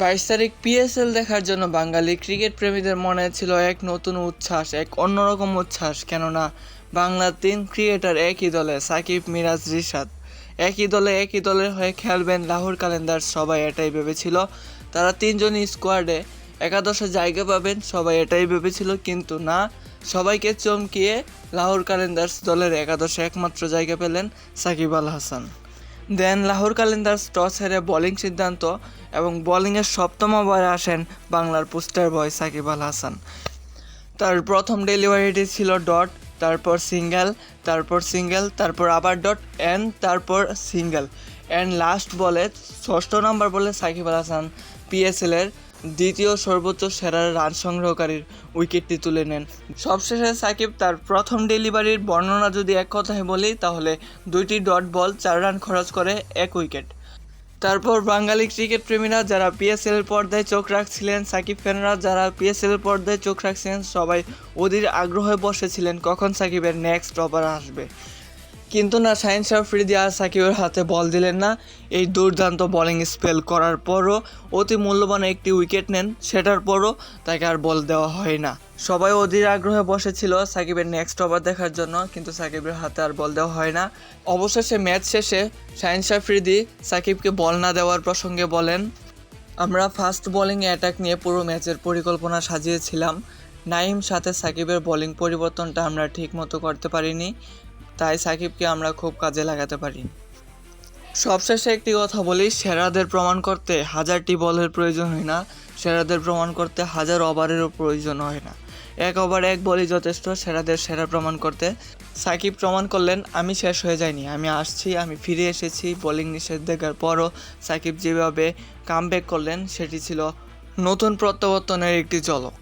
বাইশ তারিখ পিএসএল দেখার জন্য বাঙালি ক্রিকেট প্রেমীদের মনে ছিল এক নতুন উচ্ছ্বাস, এক অন্যরকম উচ্ছ্বাস। কেননা বাংলার তিন ক্রিকেটার একই দলে, সাকিব, মিরাজ, রিশাদ। একই দলে একই দলের হয়ে খেলবেন লাহোর কালেন্দার, সবাই এটাই ভেবেছিল। তারা তিনজনই স্কোয়াডে একাদশে জায়গা পাবেন, সবাই এটাই ভেবেছিল, কিন্তু না, সবাইকে চমকিয়ে লাহোর কালেন্দার্স দলের একাদশে একমাত্র জায়গা পেলেন সাকিব আল হাসান। দেন লাহোর কালেন্দার্স টস হেরে বোলিং সিদ্ধান্ত এবং বোলিংয়ের সপ্তম ওভারে আসেন বাংলার পোস্টার বয় সাকিব আল হাসান। তার প্রথম ডেলিভারিটি ছিল ডট, তারপর সিঙ্গেল তারপর সিঙ্গেল, তারপর আবার ডট অ্যান্ড তারপর সিঙ্গেল। অ্যান্ড লাস্ট বলে ষষ্ঠ নম্বর বলে সাকিব আল হাসান পিএসএলের দ্বিতীয় সর্বোচ্চ সেরা রান সংগ্রহকারীর উইকেটটি তুলে নেন। সবশেষে সাকিব তার প্রথম ডেলিভারির বর্ণনা যদি এক কথায় বলি, তাহলে দুইটি ডট বল, চার রান খরচ করে এক উইকেট। তারপর বাঙালি ক্রিকেট প্রেমীরা যারা পিএসএল পর্দায় চোখ রাখছিলেন, সাকিব ফ্যানরা যারা পিএসএল পর্দায় চোখ রাখছিলেন, সবাই অধীর আগ্রহে বসেছিলেন কখন সাকিবের নেক্সট ওভার আসবে। কিন্তু না সাইন আফ্রিদি আর সাকিবের হাতে বল দিলেন না। এই দুর্দান্ত বোলিং স্পেল করার পরও অতি মূল্যবান একটি উইকেট নেন, সেটার পরও তাকে আর বল দেওয়া হয় না। সবাই অধীর আগ্রহে বসেছিল সাকিবের নেক্সট ওভার দেখার জন্য, কিন্তু সাকিবের হাতে আর বল দেওয়া হয় না। অবশেষে ম্যাচ শেষে শাহিন ফ্রিদি সাকিবকে বল না দেওয়ার প্রসঙ্গে বলেন, আমরা ফাস্ট বোলিংয়ে অ্যাটাক নিয়ে পুরো ম্যাচের পরিকল্পনা সাজিয়েছিলাম। নাইম সাথে সাকিবের বোলিং পরিবর্তনটা আমরা ঠিক মতো করতে পারিনি। তাই সাকিবকে আমরা খুব কাজে লাগাতে পারি। সবশেষে একটি কথা বলি সেরাদের প্রমাণ করতে হাজারটি বলের প্রয়োজন হয় না সেরাদের প্রমাণ করতে হাজার ওভারেরও প্রয়োজন হয় না। এক ওভার এক বলই যথেষ্ট সেরাদের সেরা প্রমাণ করতে। সাকিব প্রমাণ করলেন, আমি শেষ হয়ে যাইনি, আমি আসছি, আমি ফিরে এসেছি, বোলিং নিষেধাজ্ঞার পরও সাকিব যেভাবে কামব্যাক করলেন, সেটি ছিল নতুন প্রত্যাবর্তনের একটি ঝলক।